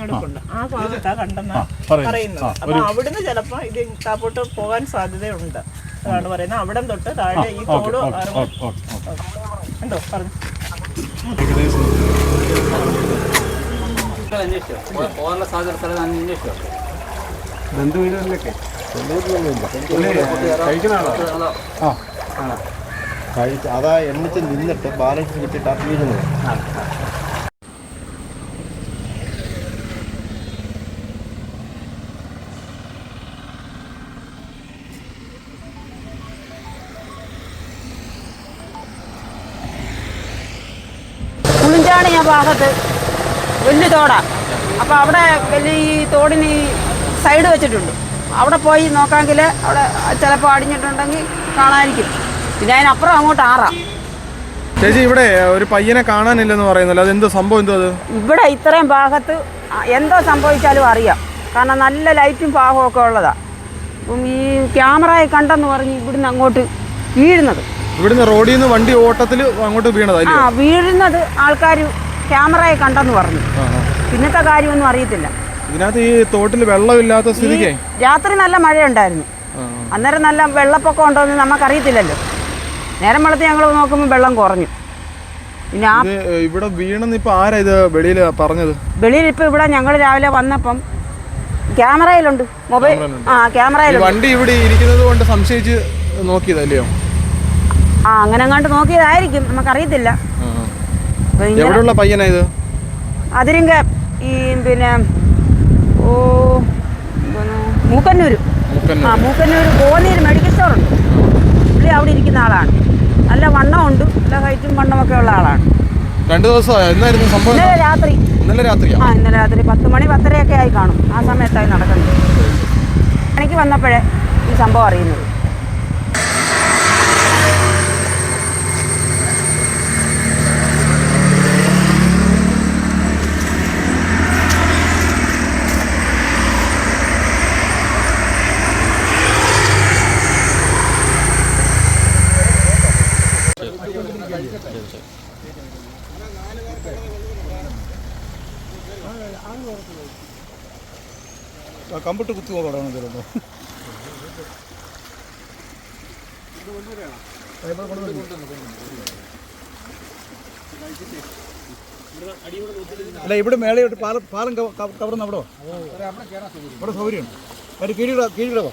ഇച്ചിരി ഒടിഞ്ഞെടുപ്പുണ്ട് ആ ഭാഗത്താ കണ്ടെന്ന് പറയും. പറയുന്നത്. അപ്പൊ അവിടുന്ന് ചിലപ്പോ ഇത് താപ്പോട്ട് പോകാൻ സാധ്യതയുണ്ട്. അതാണ് പറയുന്നത്. അവിടം തൊട്ട് താഴെ ഈ തോട് എന്തോ ഓക്കെ ഓക്കെ ഉണ്ടോ പറഞ്ഞു. പോകാനുള്ള സാധ്യത സ്ഥലം അന്വേഷിച്ചോ ബന്ധുവീടുകളിലൊക്കെ ആ. അതാ എണ്ണിച്ച് നിന്നിട്ട് ബാലൻസ് കിട്ടിയിട്ട് വീഴുന്നത് പുളിഞ്ചാണി ഭാഗത്ത് വലിയ തോടാ. അപ്പോൾ അവിടെ വലിയ ഈ തോടിന് ഈ സൈഡ് വെച്ചിട്ടുണ്ട്. അവിടെ പോയി നോക്കാമെങ്കിൽ അവിടെ ചിലപ്പോൾ അടിഞ്ഞിട്ടുണ്ടെങ്കിൽ കാണാതിരിക്കും. പിന്നെ അതിനപ്പുറം അങ്ങോട്ട് ആറാം. ചേച്ചി ഇവിടെ ഒരു പയ്യനെ കാണാനില്ലെന്ന് പറയുന്നല്ലോ. അതെന്തോ സംഭവം എന്തോ അത്? ഇവിടെ ഇത്രയും ഭാഗത്ത് എന്തോ സംഭവിച്ചാലും അറിയാം. കാരണം നല്ല ലൈറ്റും ഭാഗവും ഒക്കെ ഉള്ളതാ. അപ്പം ഈ ക്യാമറയെ കണ്ടെന്ന് പറഞ്ഞ് ഇവിടുന്ന് അങ്ങോട്ട് വീഴുന്നത്. ഇവിടുന്ന് റോഡിൽ നിന്ന് വണ്ടി ഓട്ടത്തിൽ അങ്ങോട്ട് വീണതാ ആ വീഴുന്നത് ആൾക്കാർ ക്യാമറയെ കണ്ടെന്ന് പറഞ്ഞു. പിന്നത്തെ കാര്യമൊന്നും അറിയത്തില്ല. ഇതിനകത്ത് ഈ തോട്ടിൽ വെള്ളമില്ലാത്ത സ്ഥിതിക്ക്? രാത്രി നല്ല മഴയുണ്ടായിരുന്നു. അന്നേരം നല്ല വെള്ളപ്പൊക്കം ഉണ്ടോ എന്ന് നമുക്കറിയത്തില്ലല്ലോ. നേരം വെള്ളത്തിൽ ഞങ്ങൾ നോക്കുമ്പോൾ വെള്ളം കുറഞ്ഞു. പിന്നെ ഇവിടെ വീണെന്ന് ഇപ്പൊ ആരാ ഇത് വെളിയിൽ പറഞ്ഞത്? വെളിയിൽ ഇപ്പൊ ഇവിടെ ഞങ്ങൾ രാവിലെ വന്നപ്പം ക്യാമറയിലുണ്ട്. മൊബൈൽ ആ ക്യാമറയിലുണ്ട്. വണ്ടി ഇവിടെ ഇരിക്കുന്നത് കൊണ്ട് സംശയിച്ച് നോക്കിയതല്ലയോ? ആ അങ്ങനെ അങ്ങോട്ട് നോക്കിയതായിരിക്കും. നമുക്കറിയത്തില്ല ആ, ആ. അപ്പൊ ഇങ്ങനെ എവിടെയുള്ള പയ്യനാ ഇത്? അതിരിങ്ക ഈ പിന്നെ ഓ മൂക്കന്നൂര്. ആ മൂക്കന്നൂര് കോന്നിയിൽ മെഡിക്കൽ സ്റ്റോറുണ്ട് പുള്ളി അവിടെ ഇരിക്കുന്ന ആളാണ്. നല്ല വണ്ണമുണ്ട്. നല്ല ഹൈറ്റും വണ്ണമൊക്കെ ഉള്ള ആളാണ്. രണ്ടു ദിവസം സംഭവം? ഇന്നലെ രാത്രി. ഇന്നലെ രാത്രി ആ ഇന്നലെ രാത്രി പത്ത് മണി പത്തരയൊക്കെ ആയി കാണും. ആ സമയത്തായി നടക്കുന്നത് എനിക്ക് വന്നപ്പോഴേ ഈ സംഭവം അറിയുന്നത്. കമ്പിട്ട് കുത്തി നോക്കണം തരുന്നു അല്ല ഇവിടെ മേളയോട്ട് പാലം പാലം കവ- കവ- കവർന്ന് അവിടെ? ഇവിടെ സൗകര്യമുണ്ട്. ഒരു കീഴിടോ കീഴിടവോ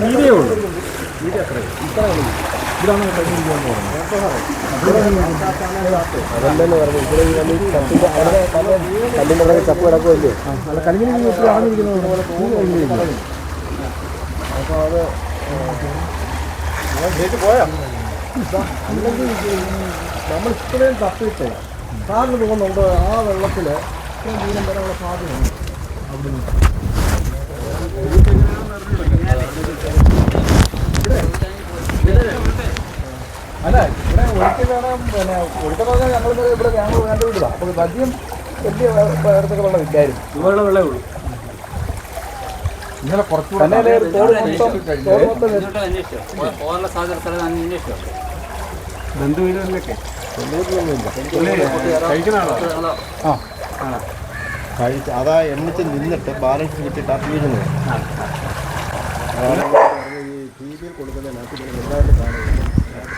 വീതിയേ ഉള്ളൂ വീതി അത്രയും ഇത്രയും അതല്ലെന്ന് പറഞ്ഞു ഇവിടെ അവിടെ അവിടെ ചപ്പ് കിടക്കുമല്ലോ തപ്പിയിട്ട് സാറിന് തോന്നുന്നുണ്ട് ആ വെള്ളത്തിൽ ഇത്രയും ദൂരം വരാനുള്ള സാധ്യതയുണ്ട്. അല്ല ഇവിടെ പിന്നെ പറഞ്ഞാൽ ഞങ്ങൾ ഇവിടെ ഞങ്ങൾ വേണ്ട വീട്ടിലാണ് അപ്പോൾ അധികം വലിയ ഇടത്തൊക്കെ വെള്ളം ഇല്ലായിരുന്നു ഇതുപോലെ വെള്ളമേ ഉള്ളൂ. ഇന്നലെ കുറച്ചുകൂടെ ബന്ധുവീടുകളിലൊക്കെ കഴിച്ച് അതാ എണ്ണിച്ച് നിന്നിട്ട് ബാലൻസ് കിട്ടിയിട്ട് ആ. വീഴുന്നത് ഈ ടി വിയിൽ കൊടുക്കുന്നതിനകത്ത് എല്ലാവരും കാണുന്നത്